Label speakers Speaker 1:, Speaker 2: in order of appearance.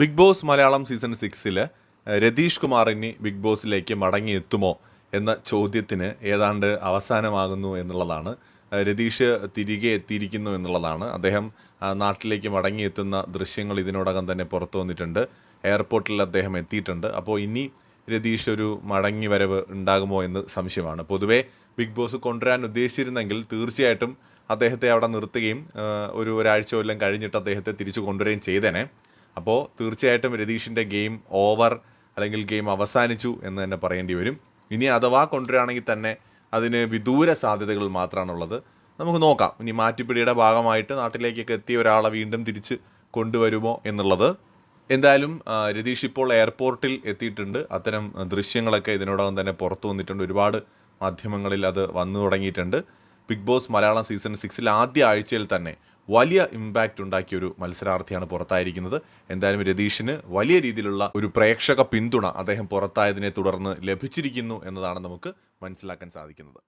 Speaker 1: Big boss Malayalam season സിക്സിൽ രതീഷ് കുമാർ ഇനി big ബോസിലേക്ക് മടങ്ങിയെത്തുമോ എന്ന ചോദ്യത്തിന് ഏതാണ്ട് അവസാനമാകുന്നു എന്നുള്ളതാണ്. രതീഷ് തിരികെ എത്തിയിരിക്കുന്നു എന്നുള്ളതാണ്. അദ്ദേഹം നാട്ടിലേക്ക് മടങ്ങിയെത്തുന്ന ദൃശ്യങ്ങൾ ഇതിനോടകം തന്നെ പുറത്തു വന്നിട്ടുണ്ട്. എയർപോർട്ടിൽ അദ്ദേഹം എത്തിയിട്ടുണ്ട്. അപ്പോൾ ഇനി രതീഷ് ഒരു മടങ്ങി വരവ് ഉണ്ടാകുമോ എന്ന് സംശയമാണ്. പൊതുവേ ബിഗ് ബോസ് കൊണ്ടുവരാൻ ഉദ്ദേശിച്ചിരുന്നെങ്കിൽ തീർച്ചയായിട്ടും അദ്ദേഹത്തെ അവിടെ നിർത്തുകയും ഒരു ഒരാഴ്ച കൊല്ലം കഴിഞ്ഞിട്ട് അദ്ദേഹത്തെ തിരിച്ചു കൊണ്ടുവരികയും ചെയ്തേനെ. അപ്പോൾ തീർച്ചയായിട്ടും രതീഷിന്റെ ഗെയിം ഓവർ അല്ലെങ്കിൽ ഗെയിം അവസാനിച്ചു എന്ന് തന്നെ പറയേണ്ടി വരും. ഇനി അഥവാ കൊണ്ടുവരികയാണെങ്കിൽ തന്നെ അതിന് വിദൂര സാധ്യതകൾ മാത്രമാണുള്ളത്. നമുക്ക് നോക്കാം. ഇനി മാറ്റിപ്പിടിയുടെ ഭാഗമായിട്ട് നാട്ടിലേക്കൊക്കെ എത്തിയ ഒരാളെ വീണ്ടും തിരിച്ച് കൊണ്ടുവരുമോ എന്നുള്ളത്. എന്തായാലും രതീഷ് ഇപ്പോൾ എയർപോർട്ടിൽ എത്തിയിട്ടുണ്ട്. അത്തരം ദൃശ്യങ്ങളൊക്കെ ഇതിനോടകം തന്നെ പുറത്തു വന്നിട്ടുണ്ട്. ഒരുപാട് മാധ്യമങ്ങളിൽ അത് വന്നു തുടങ്ങിയിട്ടുണ്ട്. ബിഗ് ബോസ് മലയാളം സീസൺ സിക്സിൽ ആദ്യ ആഴ്ചയിൽ തന്നെ വലിയ ഇമ്പാക്റ്റ് ഉണ്ടാക്കിയ ഒരു മത്സരാർത്ഥിയാണ് പുറത്തായിരിക്കുന്നത്. എന്തായാലും രതീഷിന് വലിയ രീതിയിലുള്ള ഒരു പ്രേക്ഷക പിന്തുണ അദ്ദേഹം പുറത്തായതിനെ തുടർന്ന് ലഭിച്ചിരിക്കുന്നു എന്നതാണ് നമുക്ക് മനസ്സിലാക്കാൻ സാധിക്കുന്നത്.